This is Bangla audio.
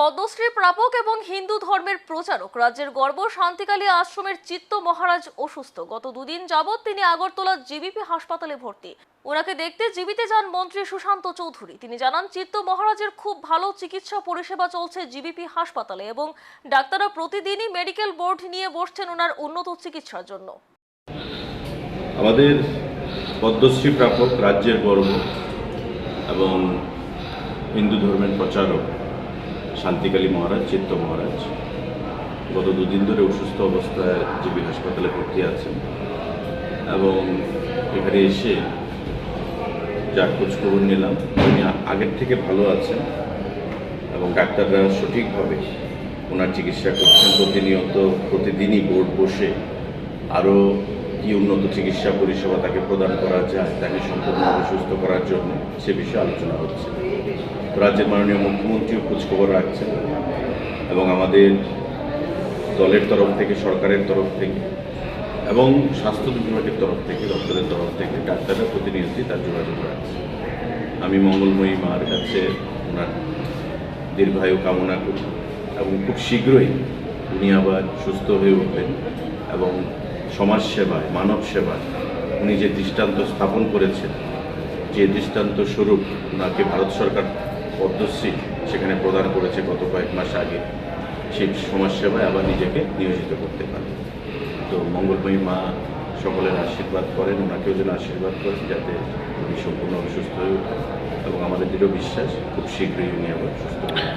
পদ্মশ্রী প্রাপক এবং হিন্দু ধর্মের প্রচারক। রাজ্যের গর্ব শান্তিকালী আশ্রমের চিত্ত মহারাজ অসুস্থ। গত দুদিন যাবৎ তিনি আগরতলা জিবিপি হাসপাতালে ভর্তি। ওনাকে দেখতে জীবিতে যান মন্ত্রী সুশান্ত চৌধুরী। তিনি জানান, চিত্ত মহারাজের খুব ভালো চিকিৎসা পরিষেবা চলছে জিবিপি হাসপাতালে এবং ডাক্তাররা প্রতিদিনই মেডিকেল বোর্ড নিয়ে বসছেন ওনার উন্নত চিকিৎসার জন্য। আমাদের পদ্মশ্রী প্রাপক, রাজ্যের গর্ব এবং হিন্দু ধর্মের প্রচারক শান্তিকালী মহারাজ, চিত্ত মহারাজ, গত দুদিন ধরে অসুস্থ অবস্থায় জিবি হাসপাতালে ভর্তি আছেন এবং এখানে এসে যা খোঁজ খবর নিলাম, উনি আগের থেকে ভালো আছেন এবং ডাক্তাররা সঠিকভাবে ওনার চিকিৎসা করছেন। প্রতিনিয়ত, প্রতিদিনই বোর্ড বসে আরও কি উন্নত চিকিৎসা পরিষেবা তাকে প্রদান করা যায়, তাকে সম্পূর্ণভাবে সুস্থ করার জন্য সে বিষয়ে আলোচনা হচ্ছে। রাজ্যের মাননীয় মুখ্যমন্ত্রীও খোঁজখবর রাখছেন এবং আমাদের দলের তরফ থেকে, সরকারের তরফ থেকে এবং স্বাস্থ্য বিভাগের তরফ থেকে, দপ্তরের তরফ থেকে ডাক্তাররা প্রতিনিয়তই তার যোগাযোগ রাখছে আমি মঙ্গলময়ী মার কাছে ওনার দীর্ঘায়ু কামনা করি এবং খুব শীঘ্রই উনি আবার সুস্থ হয়ে উঠবেন এবং সমাজ সেবায় মানব সেবায় উনি যে দৃষ্টান্ত স্থাপন করেছেন, যে দৃষ্টান্ত স্বরূপ ওনাকে ভারত সরকার পদ্মশ্রী সেখানে প্রদান করেছে গত কয়েক মাস আগে, সেই সমাজ সেবায় আবার নিজেকে নিয়োজিত করতে পারে তো মঙ্গলময়ী মা সকলের আশীর্বাদ করেন, ওনাকেও যেন আশীর্বাদ করেন যাতে উনি সম্পূর্ণভাবে সুস্থ হয়ে এবং আমাদের দৃঢ় বিশ্বাস, খুব শীঘ্রই উনি আবার সুস্থ